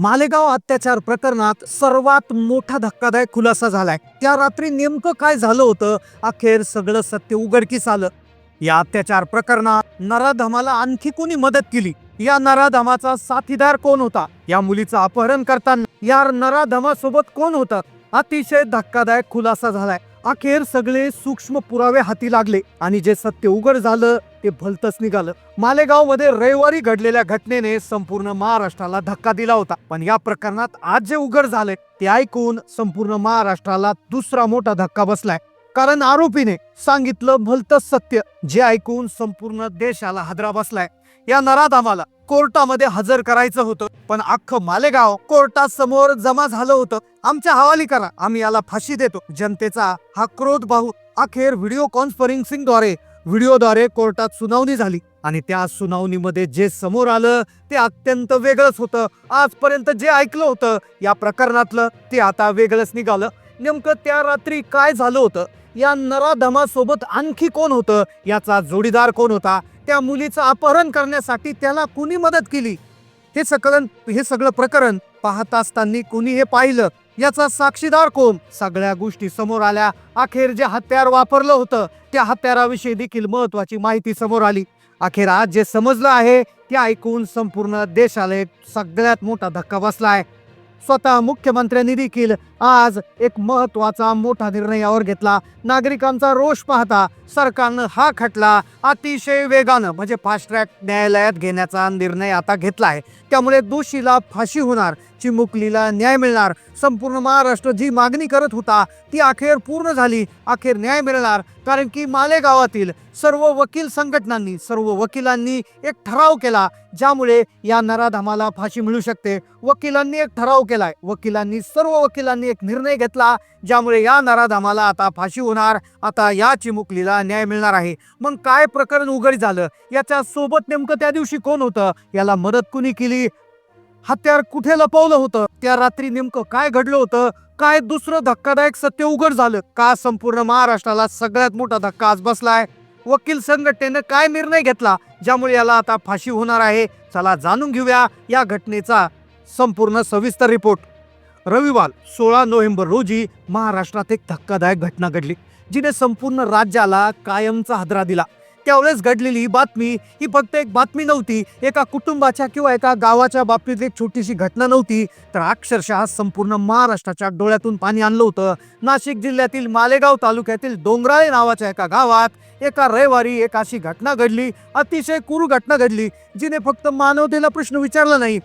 मालेगाव अत्याचार प्रकरणात सर्वात मोठा धक्कादायक खुलासा झालाय. त्या रात्री नेमकं काय झालं होतं? अखेर सगळं सत्य उघडकीस आलं. या अत्याचार प्रकरणात नराधमाला आणखी कोणी मदत केली? या नराधमाचा साथीदार कोण होता? या मुलीचं अपहरण करताना या नराधमासोबत कोण होतं? अतिशय धक्कादायक खुलासा झालाय. अखेर सगळे सूक्ष्म पुरावे हाती लागले आणि जे सत्य उघड झालं ते भलतच निघालं. मालेगावमध्ये रविवारी घडलेल्या घटनेने संपूर्ण महाराष्ट्राला धक्का दिला होता. पण या प्रकरणात आज जे उघड झालंय ते ऐकून संपूर्ण महाराष्ट्राला दुसरा मोठा धक्का बसलाय. कारण आरोपीने सांगितलं भलतच सत्य जे ऐकून संपूर्ण देशाला हादरा बसलाय. या नराधामाला कोर्टामध्ये हजर करायचं होतं. पण अख्खं मालेगाव कोर्टासमोर जमा झालं होतं. आमच्या हवाली करा आम्ही याला फाशी देतो. जनतेचा हा क्रोध पाहू अखेर व्हिडिओ कॉन्फरन्सिंगद्वारे व्हिडिओद्वारे कोर्टात सुनावणी झाली. आणि त्या सुनावणीमध्ये जे समोर आलं ते अत्यंत वेगळंच होतं. आजपर्यंत जे ऐकलं होतं या प्रकरणातलं ते आता वेगळंच निघालं. नेमकं त्या रात्री काय झालं होतं? या नराधमासोबत आणखी कोण होतं? याचा जोडीदार कोण होता? त्या मुलीचं अपहरण करण्यासाठी त्याला कुणी मदत केली? हे सगळं हे सगळं प्रकरण पाहत असताना कुणी हे पाहिलं? याचा साक्षीदार कोण? सगळ्या गोष्टी समोर आल्या. अखेर जे हत्यार वापरलं होतं त्या हत्याराविषयी देखील महत्वाची माहिती समोर आली. अखेर आज जे समजलं आहे ते ऐकून संपूर्ण देशाला एक सगळ्यात मोठा धक्का बसला आहे. स्वतः मुख्यमंत्र्यांनी देखील आज एक महत्त्वाचा मोठा निर्णय यावर घेतला. नागरिकांचा रोष पाहता सरकारनं हा खटला अतिशय वेगानं म्हणजे फास्ट ट्रॅक न्यायालयात घेण्याचा निर्णय आता घेतला आहे त्यामुळे दोषीला फाशी होणार चिमुकलीला न्याय मिळणार. संपूर्ण महाराष्ट्र जी मागणी करत होता ती अखेर पूर्ण झाली अखेर न्याय मिळणार. कारण की मालेगावातील सर्व वकील संघटनांनी सर्व वकिलांनी एक ठराव केला ज्यामुळे या नराधमाला फाशी मिळू शकते. वकिलांनी एक ठराव केलाय. वकिलांनी सर्व वकिलांनी एक निर्णय घेतला ज्यामुळे या नराधमाला आता फाशी होणार. आता या चिमुकलीला न्याय मिळणार आहे. मग काय प्रकरण उघड झालं? याच्या सोबत नेमकं त्या दिवशी कोण होतं? याला मदत कुणी केली? हत्यार कुठे लपवलं होतं? त्या रात्री नेमकं काय घडलं होतं? काय दुसरं धक्कादायक सत्य उघड झालं? का संपूर्ण महाराष्ट्राला सगळ्यात मोठा धक्का आज बसलाय? वकील संघटनेनं काय निर्णय घेतला ज्यामुळे याला आता फाशी होणार आहे? चला जाणून घेऊया या घटनेचा संपूर्ण सविस्तर रिपोर्ट. रविवार सोळा नोव्हेंबर रोजी महाराष्ट्रात एक धक्कादायक घटना घडली जिने संपूर्ण राज्याला कायमचा हादरा दिला. त्यावेळेस घडलेली ही बातमी ही फक्त एक बातमी नव्हती. एका कुटुंबाच्या किंवा एका गावाच्या बाबतीत एक छोटीशी घटना नव्हती. तर अक्षरशः संपूर्ण महाराष्ट्राच्या डोळ्यातून पाणी आणलं होतं. नाशिक जिल्ह्यातील मालेगाव तालुक्यातील डोंगराळे नावाच्या एका गावात एका रविवारी एक अशी घटना घडली. अतिशय कुरू घटना घडली जिने फक्त मानवतेला प्रश्न विचारला नाही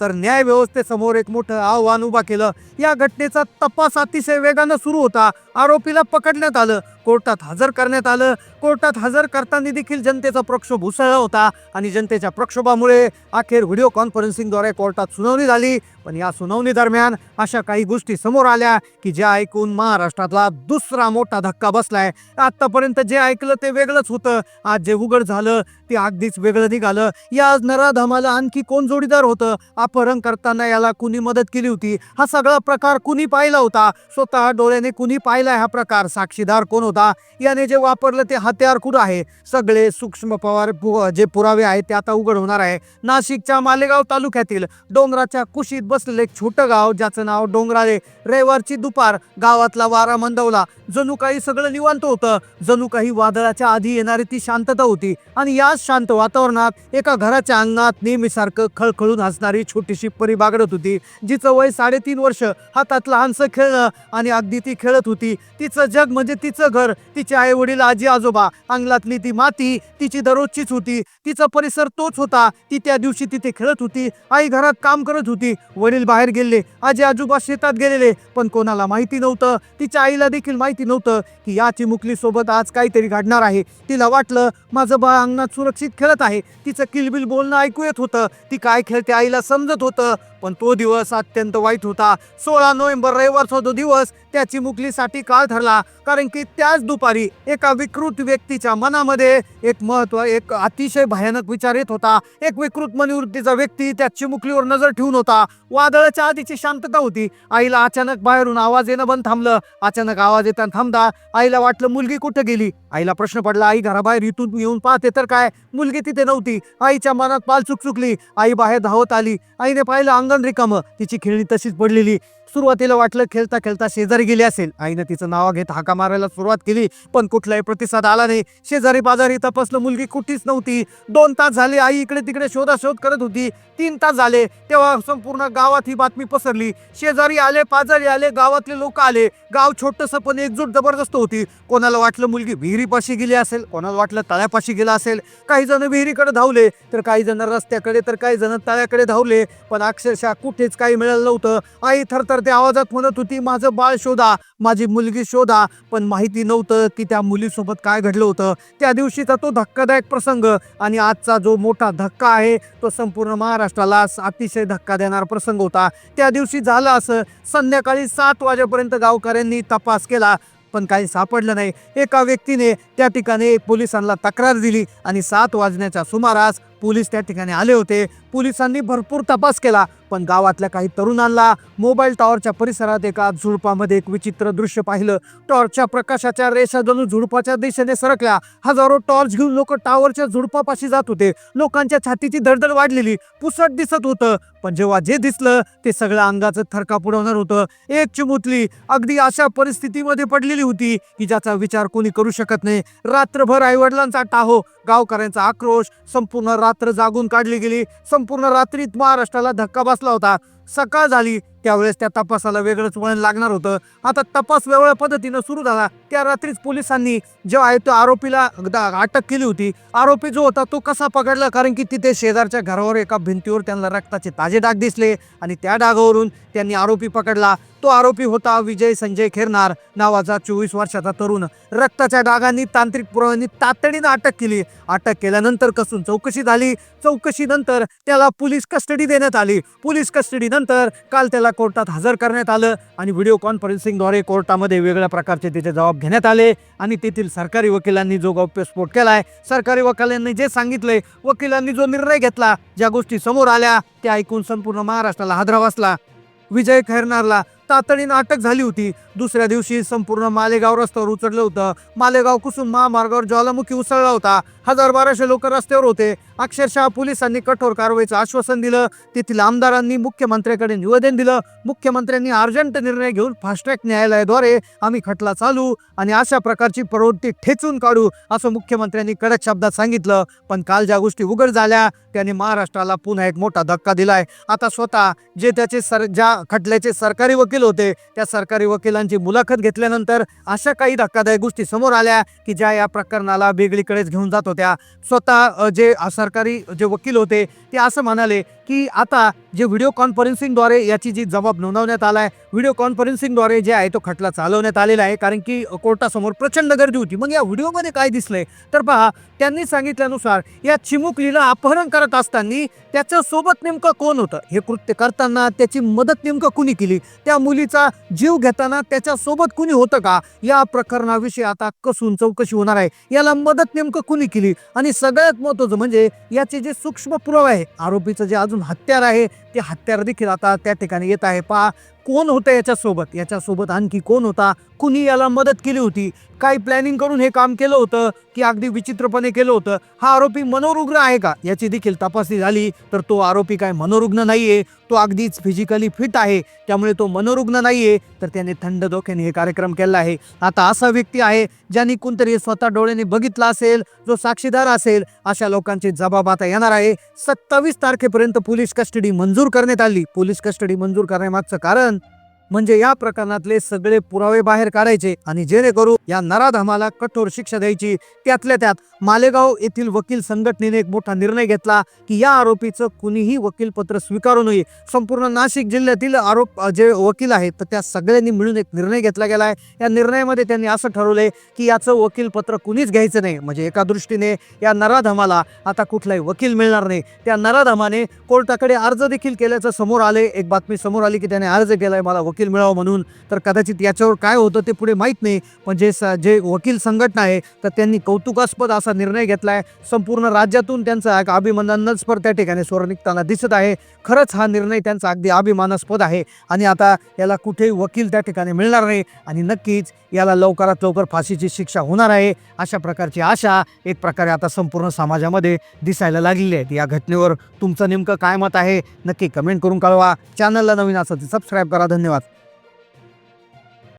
तर न्याय व्यवस्थेसमोर एक मोठं आव्हान उभा केलं. या घटनेचा तपास अतिशय वेगानं सुरू होता. आरोपीला पकडण्यात आलं. कोर्टात हजर करण्यात आलं. कोर्टात हजर करताना देखील जनतेचा प्रक्षोभ उसळला होता आणि जनतेच्या प्रक्षोभामुळे अखेर व्हिडिओ कॉन्फरन्सिंगद्वारे कोर्टात सुनावणी झाली. पण या सुनावणी दरम्यान अशा काही गोष्टी समोर आल्या की ज्या ऐकून महाराष्ट्रातला दुसरा मोठा धक्का बसलाय. आतापर्यंत जे ऐकलं ते वेगळंच होतं. आज जे उघड झालं ते अगदीच वेगळं निघालं. या नराधमाला आणखी कोण जोडीदार होतं? अपहरण करताना याला कुणी मदत केली होती? हा सगळा प्रकार कुणी पाहिला होता? स्वतः डोळ्याने कुणी पाहिला हा प्रकार? साक्षीदार कोण होता? याने जे वापरलं ते हत्यार कुठं आहे. सगळे सूक्ष्म पवार पु- जे पुरावे आहेत ते आता उघड होणार आहे. नाशिकच्या मालेगाव तालुक्यातील डोंगराच्या कुशीत बसलेलं एक छोटं गाव ज्याचं नाव डोंगराळे रविवारची दुपार गावातला वारा मंदवला. जणू काही सगळं निवांत होतं. जणू काही वादळाच्या आधी येणारी ती शांतता होती. आणि याच शांत वातावरणात एका घराच्या अंगणात नेहमीसारखं खळखळून हसणारी छोटीशी परी बागडत होती. जिचं वय साडेतीन वर्ष. हातात लहानसं खेळणं आणि अगदी ती खेळत होती. तिचं जग म्हणजे तिचं घर. तिचे आई वडील आजी आजोबा अंगलातली ती माती तिची दररोजचीच होती. तिचा परिसर तोच होता. ती त्या दिवशी तिथे खेळत होती. आई घरात काम करत होती. वडील बाहेर गेले. आजी आजोबा शेतात गेलेले. पण कोणाला माहिती नव्हतं. तिच्या आईला देखील माहिती नव्हतं की या चिमुकली सोबत आज काहीतरी घडणार आहे. तिला वाटलं माझं बाळ अंगणात सुरक्षित खेळत आहे. तिचं किलबिल बोलणं ऐकू येत होतं. ती काय खेळते आईला समजत होतं. पण तो दिवस अत्यंत वाईट होता. सोळा नोव्हेंबर रविवारचा तो दिवस त्या चिमुकलीसाठी काळ ठरला. कारण की त्या आज दुपारी एका विकृत व्यक्तीच्या मनामध्ये एक महत्त्व एक अतिशय भयानक विचार येत होता. एक विकृत मनोवृत्तीचा व्यक्ती त्या चिमुकलीवर नजर ठेवून होता. वादळाच्या आधीची शांतता होती. आईला अचानक बाहेरून आवाज येणं बंद थांबलं. अचानक आवाज येताना थांबदा आईला वाटलं मुलगी कुठे गेली? आईला प्रश्न पडला आई घराबाहेर इथून येऊन पाहते तर काय? मुलगी तिथे नव्हती. आईच्या मनात पाल चुकचुकली. आई बाहेर धावत आली. आईने पाहिलं अंगण रिकामं. तिची खेळणी तशीच पडलेली. सुरुवातीला वाटलं खेळता खेळता शेजारी गेली असेल. आईनं तिचं नाव घेत हाका मारायला सुरुवात केली पण कुठलाही प्रतिसाद आला नाही. शेजारी बाजारी तपासलं मुलगी कुठेच नव्हती. दोन तास झाले आई इकडे तिकडे शोधाशोध करत होती. तीन तास झाले. तेव्हा संपूर्ण गावात ही बातमी पसरली. शेजारी आले पाजारी आले गावातले लोक आले. गाव छोटंसं पण एकजूट जबरदस्त होती. कोणाला वाटलं मुलगी विहिरीपाशी गेली असेल? कोणाला वाटलं तळ्यापाशी गेला असेल? काही जण विहिरीकडे धावले. तर काही जण रस्त्याकडे तर काही जण तळ्याकडे धावले. पण अक्षरशः कुठेच काही मिळालं नव्हतं. आई थरथर त्या आवाजात म्हणत होती माझं बाळ शोधा. माझी मुलगी शोधा. पण माहिती नव्हतं की त्या मुलीसोबत काय घडलं होतं. त्या दिवशीचा तो धक्कादायक प्रसंग आणि आजचा जो मोठा धक्का आहे तो संपूर्ण महाराष्ट्राला अतिशय धक्का देणारा प्रसंग होता. त्या दिवशी झालं असं. संध्याकाळी सात वाजेपर्यंत गावकऱ्यांनी तपास केला पण काही सापडलं नाही. एका व्यक्तीने त्या ठिकाणी पोलिसांना तक्रार दिली आणि सात वाजण्याच्या सुमारास पोलीस त्या ठिकाणी आले होते. पोलिसांनी भरपूर तपास केला पण गावातल्या काही तरुणांना मोबाईल टॉवरच्या परिसरात एका झुडपामध्ये एक विचित्र दृश्य पाहिलं. टॉर्चच्या प्रकाशाच्या रेषा जणू झुडपाच्या दिशेने सरकल्या. हजारो टॉर्च घेऊन लोक टॉवरच्या झुडपापाशी जात होते. लोकांच्या छातीची धडधड वाढलेली पुसट दिसत होतं. पण जेव्हा जे दिसलं ते सगळं अंगाचं थरका पुरवणार होतं. एक चिमुतली अगदी अशा परिस्थितीमध्ये पडलेली होती की ज्याचा विचार कोणी करू शकत नाही. रात्रभर आईवडिलांचा टाहो गावकऱ्यांचा आक्रोश संपूर्ण रात्र जागून काढली गेली. संपूर्ण रात्रीत महाराष्ट्राला धक्का बसला होता. सकाळ झाली. त्यावेळेस त्या तपासाला वेगळंच वळण लागणार होतं. आता तपास वेगळ्या पद्धतीनं सुरू झाला. त्या रात्रीच पोलिसांनी जेव्हा आहे तो आरोपीला अटक केली होती. आरोपी जो होता तो कसा पकडला? कारण की तिथे शेजारच्या घरावर एका भिंतीवर त्यांना रक्ताचे ताजे डाग दिसले आणि त्या डागावरून त्यांनी आरोपी पकडला. तो आरोपी होता विजय संजय खेरनार नावाचा चोवीस वर्षाचा तरुण. रक्ताच्या डागांनी तांत्रिक पुराव्यांनी तातडीनं अटक केली. अटक केल्यानंतर कसून चौकशी झाली. चौकशीनंतर त्याला पोलीस कस्टडी देण्यात आली. पोलीस कस्टडी नंतर काल त्याला कोर्टात हजर करण्यात आलं आणि व्हिडिओ कॉन्फरन्सिंगद्वारे कोर्टामध्ये वेगळ्या प्रकारचे त्याचे जबाब घेण्यात आले आणि तेथील सरकारी वकिलांनी जो गौप्यस्फोट केला आहे सरकारी वकिलांनी जे सांगितले वकिलांनी जो निर्णय घेतला ज्या गोष्टी समोर आल्या त्या ऐकून संपूर्ण महाराष्ट्राला हादरा वाचला विजय खैरनारला तातडीनं अटक झाली होती. दुसऱ्या दिवशी संपूर्ण मालेगाव रस्त्यावर उचललं होतं. मालेगाव कुसुम महामार्गावर ज्वालामुखी उसळला होता. हजार बाराशे लोक रस्त्यावर होते. अक्षरशः पोलिसांनी कठोर कारवाईचं आश्वासन दिलं. तेथील आमदारांनी मुख्यमंत्र्याकडे निवेदन दिलं. मुख्यमंत्र्यांनी अर्जंट निर्णय घेऊन फास्ट्रॅक न्यायालयाद्वारे आम्ही खटला चालू आणि अशा प्रकारची प्रवृत्ती ठेचून काढू असं मुख्यमंत्र्यांनी कडक शब्दात सांगितलं. पण काल ज्या गोष्टी उघड झाल्या त्याने महाराष्ट्राला पुन्हा एक मोठा धक्का दिलाय. आता स्वतः जे त्याचे सर ज्या खटल्याचे सरकारी वकील होते. त्या सरकारी वकिलांची मुलाखत घेतल्यानंतर अशा काही धक्कादायक गोष्टी समोर आल्या की ज्या या प्रकरणाला वेगळीकडेच घेऊन जात होत्या. स्वतः जे सरकारी जे वकील होते ते असं म्हणाले की आता जे व्हिडिओ कॉन्फरन्सिंगद्वारे याची जी जबाब नोंदवण्यात आला आहे व्हिडिओ कॉन्फरन्सिंगद्वारे जे आहे तो खटला चालवण्यात आलेला आहे. कारण की कोर्टासमोर प्रचंड गर्दी होती. मग या व्हिडिओमध्ये काय दिसलंय? तर पहा त्यांनी सांगितल्यानुसार या चिमुकलीला अपहरण करत असताना त्याच्यासोबत नेमकं कोण होतं? हे कृत्य करताना त्याची मदत नेमकं कुणी केली? त्या मुलीचा जीव घेताना त्याच्या सोबत कुणी होतं का? या प्रकरणाविषयी आता कसून चौकशी होणार आहे. याला मदत नेमकं कुणी केली? आणि सगळ्यात महत्वाचं म्हणजे याचे जे सूक्ष्म पुरावे आहे आरोपीचं जे अजून हत्यार आहे ते हत्यार देखील आता त्या ठिकाणी येत आहे. पहा कोण होतं याच्यासोबत? याच्यासोबत आणखी कोण होता? कुणी याला मदत केली होती? काही प्लॅनिंग करून हे काम केलं होतं? की अगदी विचित्रपणे केलं होतं? हा आरोपी मनोरुग्ण आहे का? याची देखील तपासणी झाली. तर तो आरोपी काय मनोरुग्ण नाही आहे तो अगदीच फिजिकली फिट आहे. त्यामुळे तो मनोरुग्ण नाही आहे तर त्याने थंड डोक्याने हे कार्यक्रम केला आहे. आता असा व्यक्ती आहे ज्यांनी कोणतरी स्वतः डोळ्याने बघितला असेल जो साक्षीदार असेल अशा लोकांचे जबाब आता येणार आहे. सत्तावीस तारखेपर्यंत पोलीस कस्टडी मंजूर करण्यात आली. पोलीस कस्टडी मंजूर करण्यामागचं कारण म्हणजे या प्रकरणातले सगळे पुरावे बाहेर काढायचे आणि जेणेकरून या नराधमाला कठोर शिक्षा द्यायची. त्यातल्या त्यात मालेगाव येथील वकील संघटनेने एक मोठा निर्णय घेतला की या आरोपीचं कुणीही वकीलपत्र स्वीकारू नये. संपूर्ण नाशिक जिल्ह्यातील आरोप जे वकील आहेत तर त्या सगळ्यांनी मिळून एक निर्णय घेतला गेला आहे. या निर्णयामध्ये त्यांनी असं ठरवलंय की याचं वकीलपत्र कुणीच घ्यायचं नाही. म्हणजे एका दृष्टीने या नराधमाला आता कुठलाही वकील मिळणार नाही. त्या नराधमाने कोर्टाकडे अर्ज देखील केल्याचं समोर आले एक बातमी समोर आली की त्याने अर्ज केलाय मला वकील मिळावं म्हणून. तर कदाचित याच्यावर काय होतं ते पुढे माहीत नाही. पण जे स जे वकील संघटना आहे तर त्यांनी कौतुकास्पद असा निर्णय घेतला आहे संपूर्ण राज्यातून त्यांचा एक अभिमानास्पद त्या ठिकाणी स्वर निघताना दिसत आहे. खरंच हा निर्णय त्यांचा अगदी अभिमानास्पद आहे. आणि आता याला कुठेही वकील त्या ठिकाणी मिळणार नाही. आणि नक्कीच याला लवकरात लवकर फाशीची शिक्षा होणार आहे. अशा प्रकारची आशा एक प्रकारे आता संपूर्ण समाजामध्ये दिसायला लागलेली आहेत. या घटनेवर तुमचं नेमकं काय मत आहे? नक्की कमेंट करून कळवा. चॅनलला नवीन असं सबस्क्राईब करा. धन्यवाद.